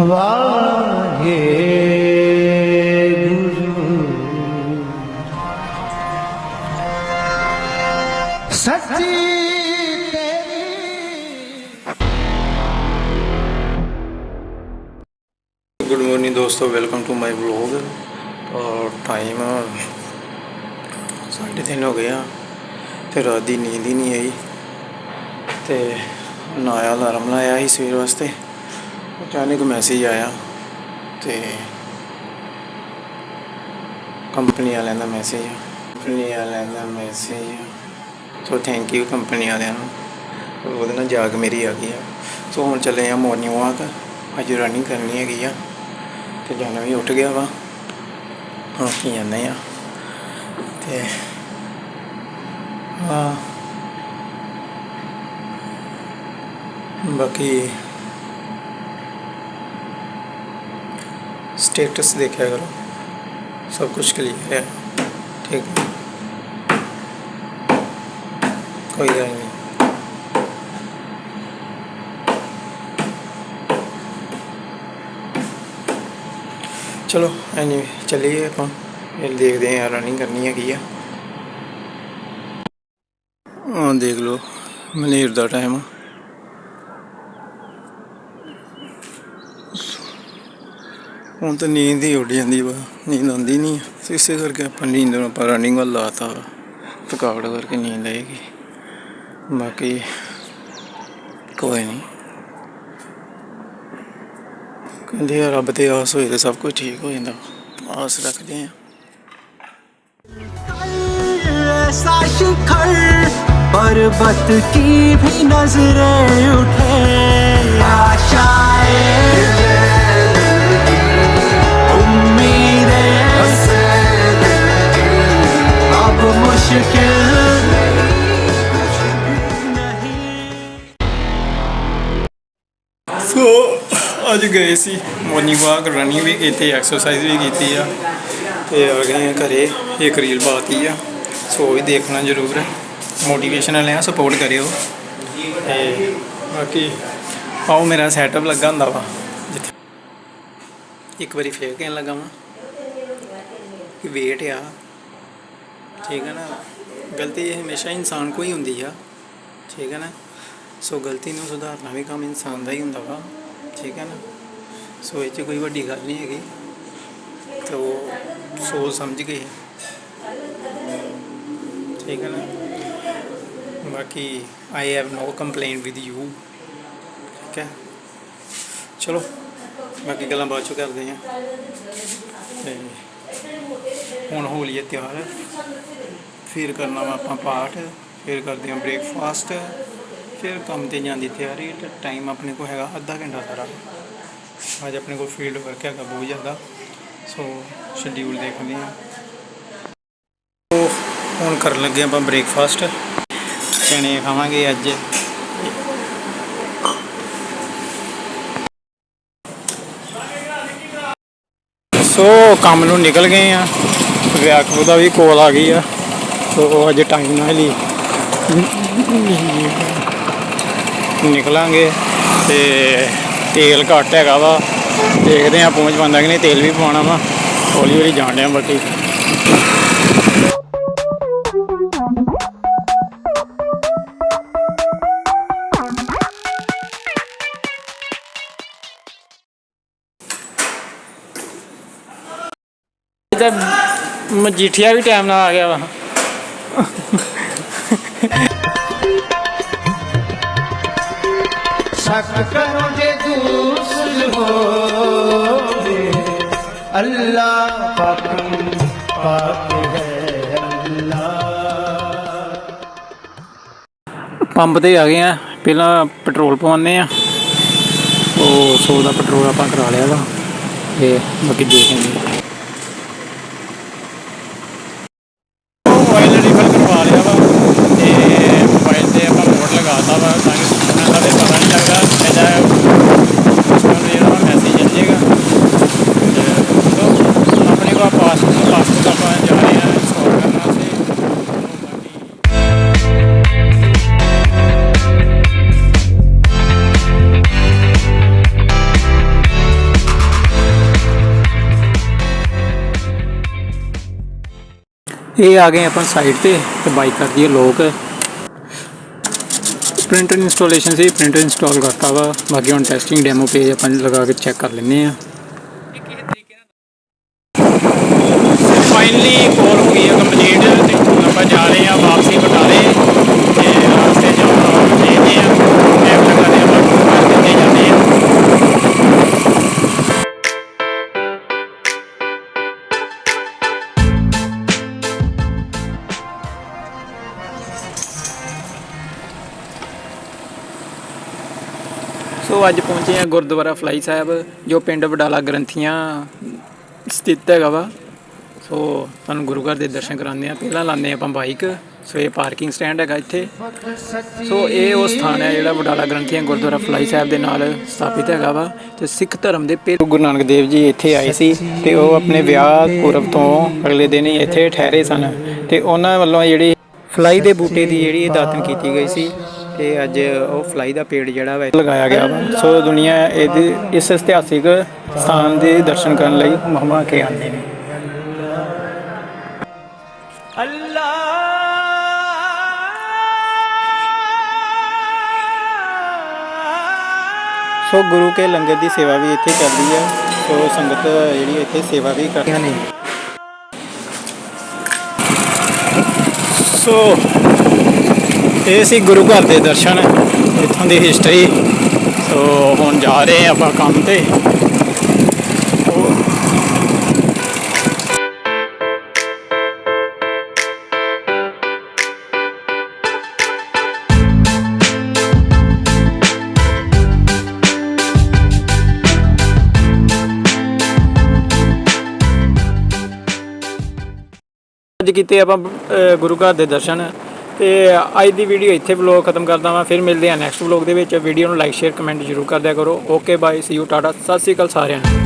ਵਾਹਿਗੁਰੂ ਸੱਚੀ ਤੇਰੀ good morning ਦੋਸਤੋ ਵੈਲਕਮ ਟੂ ਮਾਈ ਵਲੌਗ ਔਰ ਟਾਈਮ ਸਾਢੇ ਤਿੰਨ ਹੋ ਗਿਆ ਤੇ ਰਾਤ ਦੀ ਨੀਂਦ ਹੀ ਨਹੀਂ ਆਈ ਤੇ ਨਾਇਆ ਅਲਾਰਮ ਲਾਇਆ ਸੀ ਸਵੇਰ ਵਾਸਤੇ। ਅਚਾਨਕ ਮੈਸੇਜ ਆਇਆ ਅਤੇ ਕੰਪਨੀ ਵਾਲਿਆਂ ਦਾ ਮੈਸੇਜ ਕੰਪਨੀ ਵਾਲਿਆਂ ਦਾ message so thank you company ਵਾਲਿਆਂ ਨੂੰ। ਉਹਦੇ ਨਾਲ ਜਾਗ ਮੇਰੀ ਆ ਗਈ ਆ। ਸੋ ਹੁਣ ਚੱਲੇ ਆ ਮਾਰਨਿੰਗ ਵਾਕ ਅੱਜ ਰਨਿੰਗ ਕਰਨੀ ਹੈਗੀ ਆ। ਤੇ ਜਾਣਾ ਵੀ ਉੱਠ ਗਿਆ ਵਾ। ਹਾਂ ਕੀ ਜਾਂਦੇ ਆ। ਤੇ ਆ। ਬਾਕੀ ਸਟੇਟਸ ਦੇਖਿਆ ਕਰੋ ਸਭ ਕੁਝ ਕਲੀਅਰ ਹੈ ਠੀਕ ਹੈ। ਕੋਈ ਗੱਲ ਨਹੀਂ ਚਲੋ ਐਨੀ ਚੱਲੀਏ ਆਪਾਂ ਇਹ ਦੇਖਦੇ ਹਾਂ ਰਨਿੰਗ ਕਰਨੀ ਹੈਗੀ ਆ ਹਾਂ ਦੇਖ ਲਓ ਮਨੇਰ ਦਾ ਟਾਈਮ ਹੁਣ ਤਾਂ ਨੀਂਦ ਹੀ ਉੱਡ ਜਾਂਦੀ ਵਾ ਨੀਂਦ ਆਉਂਦੀ ਨਹੀਂ ਸੋ ਇਸੇ ਕਰਕੇ ਆਪਾਂ ਨੀਂਦ ਨੂੰ ਆਪਾਂ ਰਨਿੰਗ ਵੱਲ ਲਾਤਾ ਵਾ। ਥਕਾਵਟ ਕਰਕੇ ਨੀਂਦ ਆਏਗੀ ਬਾਕੀ ਕੋਈ ਨਹੀਂ ਕਹਿੰਦੇ ਆ ਰੱਬ ਤੇ ਆਸ ਹੋਏ ਤੇ ਸਭ ਕੁਝ ਠੀਕ ਹੋ ਜਾਂਦਾ ਆਸ ਰੱਖਦੇ ਆ ऐसा शिखर पर्वत की भी नजरें उठे आशाएं ਅੱਜ ਗਏ ਸੀ ਮਾਰਨਿੰਗ ਵਾਕ ਰਨਿੰਗ ਵੀ ਕੀਤੀ ਐਕਸਰਸਾਈਜ਼ ਵੀ ਕੀਤੀ ਆ। ਤੇ ਆ ਗਏ ਆ ਘਰੇ, ਇੱਕ ਰੀਲ ਪਾਤੀ ਆ। ਸੋ ਵੀ ਦੇਖਣਾ ਜ਼ਰੂਰ। ਹੈ ਮੋਟੀਵੇਸ਼ਨ ਆ ਸਪੋਰਟ ਕਰਿਓ। ਤੇ ਬਾਕੀ ਆਓ, ਮੇਰਾ ਸੈਟਅਪ ਲੱਗਾ ਹੁੰਦਾ ਵਾ। ਜਿੱਥੇ ਇੱਕ ਵਾਰੀ ਫੇਰ ਕਹਿਣ ਲੱਗਾ ਵਾਂ ਕਿ ਵੇਟ ਆ। ਠੀਕ ਹੈ ਨਾ? ਗਲਤੀ ਇਹ ਹਮੇਸ਼ਾ ਇਨਸਾਨ ਕੋਈ ਹੁੰਦੀ ਆ। ਠੀਕ ਹੈ ਨਾ? ਸੋ ਗਲਤੀ ਨੂੰ ਸੁਧਾਰਨਾ ਵੀ ਕੰਮ ਇਨਸਾਨ ਦਾ ਹੀ ਹੁੰਦਾ ਵਾ। ਠੀਕ ਹੈ ਨਾ? ਸੋ ਇਹ 'ਚ ਕੋਈ ਵੱਡੀ ਗੱਲ ਨਹੀਂ ਹੈਗੀ। ਤੇ ਉਹ ਸੋਚ ਸਮਝ ਕੇ ਠੀਕ ਹੈ ਨਾ? ਬਾਕੀ I have no complaint with you ਠੀਕ ਹੈ? ਚਲੋ, ਬਾਕੀ ਗੱਲਾਂ ਬਾਅਦ ਚੋਂ ਕਰਦੇ ਹਾਂ। ਤੇ ਹੁਣ ਹੋਲੀ ਲਈਏ ਤਿਆਰ ਫਿਰ ਕਰਨਾ ਵਾ ਆਪਾਂ ਪਾਠ, ਫਿਰ ਕਰਦੇ ਹਾਂ ਬ੍ਰੇਕਫਾਸਟ ਫਿਰ ਕੰਮ ਤੇ ਜਾਂਦੀ ਤਿਆਰੀ ਤੇ ਟਾਈਮ ਆਪਣੇ ਕੋਲ ਹੈਗਾ ਅੱਧਾ ਘੰਟਾ ਸਾਰਾ। ਅੱਜ ਆਪਣੇ ਕੋਲ ਫੀਲਡ ਵਰਕ ਹੈਗਾ ਬਹੁਤ ਜ਼ਿਆਦਾ ਸੋ ਸ਼ਡਿਊਲ ਦੇਖਦੇ ਹਾਂ। ਸੋ ਹੁਣ ਕਰਨ ਲੱਗੇ ਆਪਾਂ ਬ੍ਰੇਕਫਾਸਟ ਚਣੇ ਖਾਵਾਂਗੇ ਅੱਜ। ਸੋ ਕੰਮ ਨੂੰ ਨਿਕਲ ਗਏ ਆ ਵਿਆਹ ਦਾ ਵੀ ਕੋਲ ਆ ਗਈ ਆ। ਸੋ ਅੱਜ ਟਾਈਮ ਨਾਲ ਹੀ। ਨਿਕਲਾਂਗੇ ਤੇ ਤੇਲ ਘੱਟ ਹੈਗਾ ਵਾ। ਦੇਖਦੇ ਆ ਪਹੁੰਚ ਪਾਉਂਦਾ ਕਿ ਨਹੀਂ, ਤੇਲ ਵੀ ਪਵਾਉਣਾ ਵਾ। ਹੌਲੀ ਹੌਲੀ ਜਾਣ ਡਿਆ ਬਾਕੀ। ਤਾਂ ਮਜੀਠੀਆ ਵੀ ਟਾਈਮ ਨਾਲ ਆ ਗਿਆ ਵਾ। ਸ਼ੱਕ ਕਰੋ ਜੇ ਦੂਸਰ ਹੋਵੇ। ਅੱਲਾ ਪਾਕਮ ਪਾਕ ਹੈ ਅੱਲਾ ਪੰਪ ਤੇ ਆ ਗਏ ਆ। ਪਹਿਲਾਂ ਪੈਟਰੋਲ ਪਵਾਉਂਦੇ ਆ। ਉਹ 100 ਦਾ ਪੈਟਰੋਲ ਆਪਾਂ ਕਰਾ ਲਿਆ ਵਾ। ਤੇ ਬਾਕੀ ਦੇਖਾਂਗੇ ਉਹ ਆਇਲ ਰੀਫਿਲ ਕਰਵਾ ਲਿਆ ਵਾ। ਤੇ ਮੋਬਾਈਲ ਤੇ ਆਪਾਂ ਮੋਡ ਲਗਾਤਾ ਵਾ जाएगा दे रहा मैसेज जाएगा तो अपने को जा रहे हैं करना से ये आ गए अपन साइड पे तो बाइक कर दिए लोग ਕਰ ਦਈਏ ਲੋਕ ਪ੍ਰਿੰਟਰ ਇੰਸਟਾਲੇਸ਼ਨ ਸੀ ਪ੍ਰਿੰਟਰ ਇੰਸਟਾਲ ਕਰਤਾ ਵਾ ਬਾਕੀ ਹੁਣ ਟੈਸਟਿੰਗ ਡੈਮੋ ਪੇਜ ਆਪਾਂ ਲਗਾ ਕੇ ਚੈੱਕ ਕਰ ਲੈਂਦੇ ਆ ਫਾਈਨਲੀ ਕੋਲ ਹੋ ਗਈ ਹੈ ਕੰਪਲੀਟ ਤੇ ਹੁਣ ਆਪਾਂ ਸੋ ਅੱਜ ਪਹੁੰਚੇ ਆ ਗੁਰਦੁਆਰਾ ਫਲਾਈ ਸਾਹਿਬ ਜੋ ਪਿੰਡ ਵਡਾਲਾ ਗ੍ਰੰਥੀਆਂ ਸਥਿਤ ਹੈਗਾ ਵਾ। ਸੋ ਤੁਹਾਨੂੰ ਗੁਰੂ ਘਰ ਦੇ ਦਰਸ਼ਨ ਕਰਾਉਂਦੇ ਆ ਪਹਿਲਾਂ ਲਾਉਂਦੇ ਆਪਾਂ ਬਾਈਕ। ਸੋ ਇਹ ਪਾਰਕਿੰਗ ਸਟੈਂਡ ਹੈਗਾ ਇੱਥੇ। ਸੋ ਇਹ ਉਹ ਸਥਾਨ ਹੈ ਜਿਹੜਾ ਵਡਾਲਾ ਗ੍ਰੰਥੀਆਂ ਗੁਰਦੁਆਰਾ ਫਲਾਈ ਸਾਹਿਬ ਦੇ ਨਾਲ ਸਥਾਪਿਤ ਹੈਗਾ ਵਾ ਤੇ ਸਿੱਖ ਧਰਮ ਦੇ ਪਹਿਲੇ ਗੁਰੂ ਨਾਨਕ ਦੇਵ ਜੀ ਇੱਥੇ ਆਏ ਸੀ ਤੇ ਉਹ ਆਪਣੇ ਵਿਆਹ ਪੁਰਬ ਤੋਂ ਅਗਲੇ ਦਿਨ ਹੀ ਇੱਥੇ ਠਹਿਰੇ ਸਨ ਤੇ ਉਹਨਾਂ ਵੱਲੋਂ ਜਿਹੜੀ ਫਲਾਈ ਦੇ ਬੂਟੇ ਦੀ ਜਿਹੜੀ ਦਾਤਨ ਕੀਤੀ ਗਈ ਸੀ। ਤੇ ਅੱਜ ਉਹ ਫਲਾਈ ਦਾ ਪੇੜ ਜਿਹੜਾ ਵਾ ਲਗਾਇਆ ਗਿਆ ਵਾ। ਸੋ ਦੁਨੀਆ ਇਹਦੇ ਇਸ ਇਤਿਹਾਸਿਕ ਸਥਾਨ ਦੇ ਦਰਸ਼ਨ ਕਰਨ ਲਈ ਮਹਮਾ ਕੇ ਆਉਂਦੇ ਨੇ। ਸੋ ਗੁਰੂ ਕੇ ਲੰਗਰ ਦੀ ਸੇਵਾ ਵੀ ਇੱਥੇ ਚੱਲਦੀ ਹੈ ਸੋ ਸੰਗਤ ਜਿਹੜੀ ਇੱਥੇ ਸੇਵਾ ਵੀ ਕਰਦੀਆਂ ਨੇ। ਸੋ ਇਹ ਸੀ ਗੁਰੂ ਘਰ ਦੇ ਦਰਸ਼ਨ, ਇੱਥੋਂ ਦੀ ਹਿਸਟਰੀ ਸੋ ਹੁਣ ਜਾ ਰਹੇ ਆਪਾਂ ਕੰਮ ਤੇ। ਅੱਜ ਕੀਤੇ ਆਪਾਂ ਗੁਰੂ ਘਰ ਦੇ ਦਰਸ਼ਨ। ਤੇ ਅੱਜ ਦੀ ਵੀਡੀਓ ਇੱਥੇ ਵਲੌਗ ਖਤਮ ਕਰਦਾ ਵਾਂ। ਫਿਰ ਮਿਲਦੇ ਹਾਂ ਨੈਕਸਟ ਵਲੌਗ ਦੇ ਵਿੱਚ। ਵੀਡੀਓ ਨੂੰ ਲਾਈਕ ਸ਼ੇਅਰ ਕਮੈਂਟ ਜ਼ਰੂਰ ਕਰਦਿਆ ਕਰੋ। Okay bye see you tata ਸਤਿ ਸ਼੍ਰੀ ਅਕਾਲ ਸਾਰਿਆਂ ਨੂੰ।